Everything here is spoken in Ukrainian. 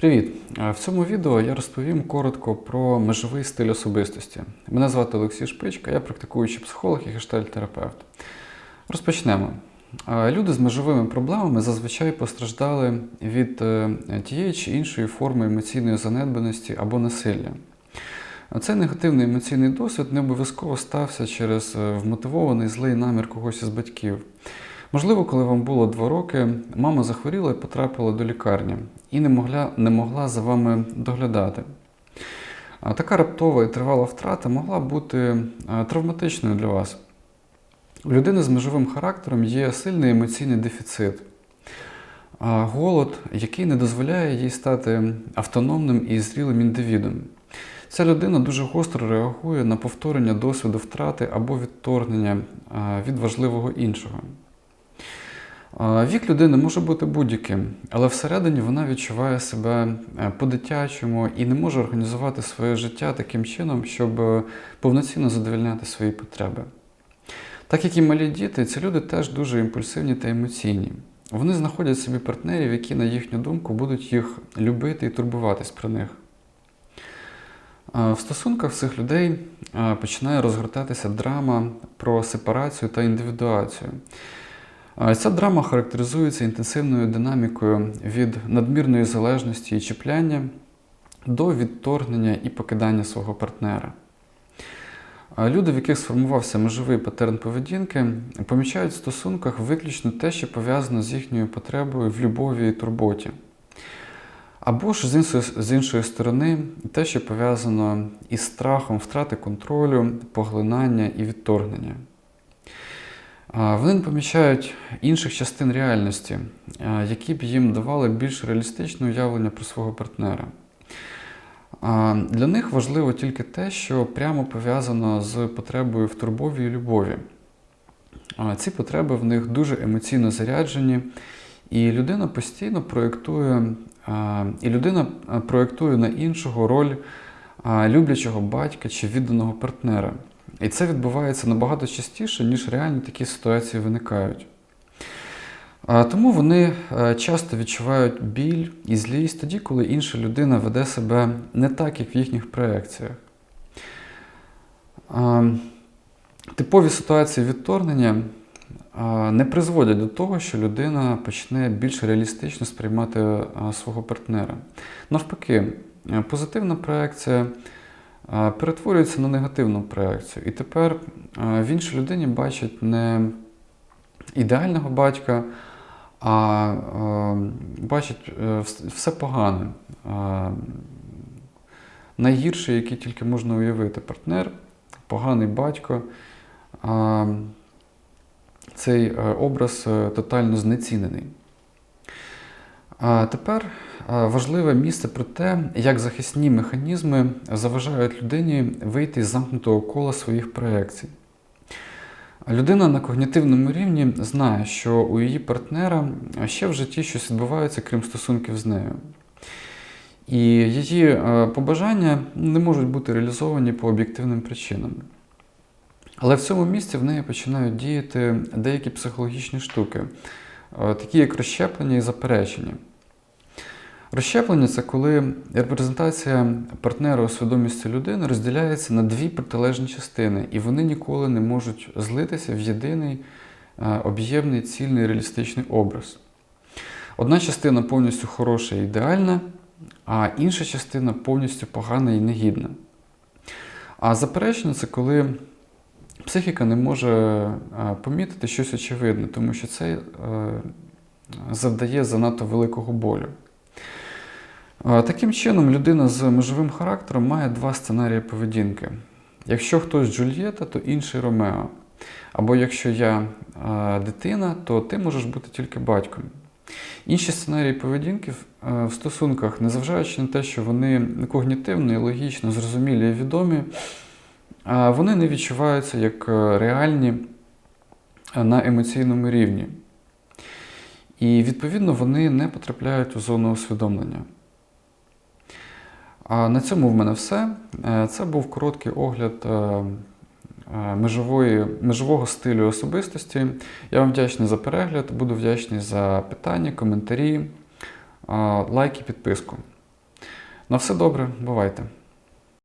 Привіт! Е, В цьому відео я розповім коротко про межовий стиль особистості. Мене звати Олексій Шпичка, я практикуючий психолог і гештальт-терапевт. Розпочнемо. Е, Люди з межовими проблемами зазвичай постраждали від е, тієї чи іншої форми емоційної занедбаності або насилля. Цей негативний емоційний досвід не обов'язково стався через вмотивований злий намір когось із батьків. Можливо, коли вам було два роки, мама захворіла і потрапила до лікарні і не могла, не могла за вами доглядати. Така раптова і тривала втрата могла бути е, травматичною для вас. У людини з межовим характером є сильний емоційний дефіцит, голод, який не дозволяє їй стати автономним і зрілим індивідом. Ця людина дуже гостро реагує на повторення досвіду втрати або відторгнення від важливого іншого. Вік людини може бути будь-яким, але всередині вона відчуває себе е, по-дитячому і не може організувати своє життя таким чином, щоб е, повноцінно задовольняти свої потреби. Так як і малі діти, ці люди теж дуже імпульсивні та емоційні. Вони знаходять собі партнерів, які, на їхню думку, будуть їх любити і турбуватись про них. В стосунках цих людей починає розгортатися драма про сепарацію та індивідуацію. Ця драма характеризується інтенсивною динамікою від надмірної залежності і чіпляння до відторгнення і покидання свого партнера. Люди, в яких сформувався межовий патерн поведінки, помічають в стосунках виключно те, що пов'язано з їхньою потребою в любові і турботі. Або ж з іншої, з іншої сторони, те, що пов'язано із страхом втрати контролю, поглинання і відторгнення. Вони не помічають інших частин реальності, які б їм давали більш реалістичне уявлення про свого партнера. Для них важливо тільки те, що прямо пов'язано з потребою в турбові і любові. Ці потреби в них дуже емоційно заряджені, і людина постійно проєктує, і людина проєктує на іншого роль люблячого батька чи відданого партнера. І це відбувається набагато частіше, ніж реально такі ситуації виникають. Тому вони е, часто відчувають біль і злість тоді, коли інша людина веде себе не так, як в їхніх проекціях. Типові ситуації відторгнення не призводять до того, що людина почне більш реалістично сприймати свого партнера. Навпаки, е, позитивна проекція перетворюється на негативну проекцію. І тепер в іншій людині бачать не ідеального батька, а бачать е, вс- все погане. Е, найгірший, який тільки можна уявити, партнер, поганий батько. Цей е, образ е, тотально знецінений. А тепер важливе місце про те, як захисні механізми заважають людині вийти з замкнутого кола своїх проєкцій. Людина на когнітивному рівні знає, що у її партнера ще в житті щось відбувається, крім стосунків з нею. І її е, побажання не можуть бути реалізовані по об'єктивним причинам. Але в цьому місці в неї починають діяти деякі психологічні штуки, е, такі як розщеплення і заперечення. Розщеплення це коли репрезентація партнера у свідомості людини розділяється на дві протилежні частини, і вони ніколи не можуть злитися в єдиний е, об'ємний цільний реалістичний образ. Одна частина повністю хороша і ідеальна, а інша частина повністю погана і негідна. А заперечення це коли психіка не може е, помітити щось очевидне, тому що це е, завдає занадто великого болю. Таким чином, людина з межовим характером має два сценарії поведінки. Якщо хтось Джульєта, то інший Ромео. Або якщо я дитина, то ти можеш бути тільки батьком. Інші сценарії поведінки в- стосунках, незважаючи на те, що вони когнітивно логічно зрозумілі і відомі, вони не відчуваються як е, реальні на емоційному рівні. І відповідно вони не потрапляють у зону усвідомлення. А на цьому в мене все. Е, Це був короткий огляд е, е, межової, межового стилю особистості. Я вам вдячний за перегляд, буду вдячний за питання, коментарі, лайки, підписку. На все добре, бувайте!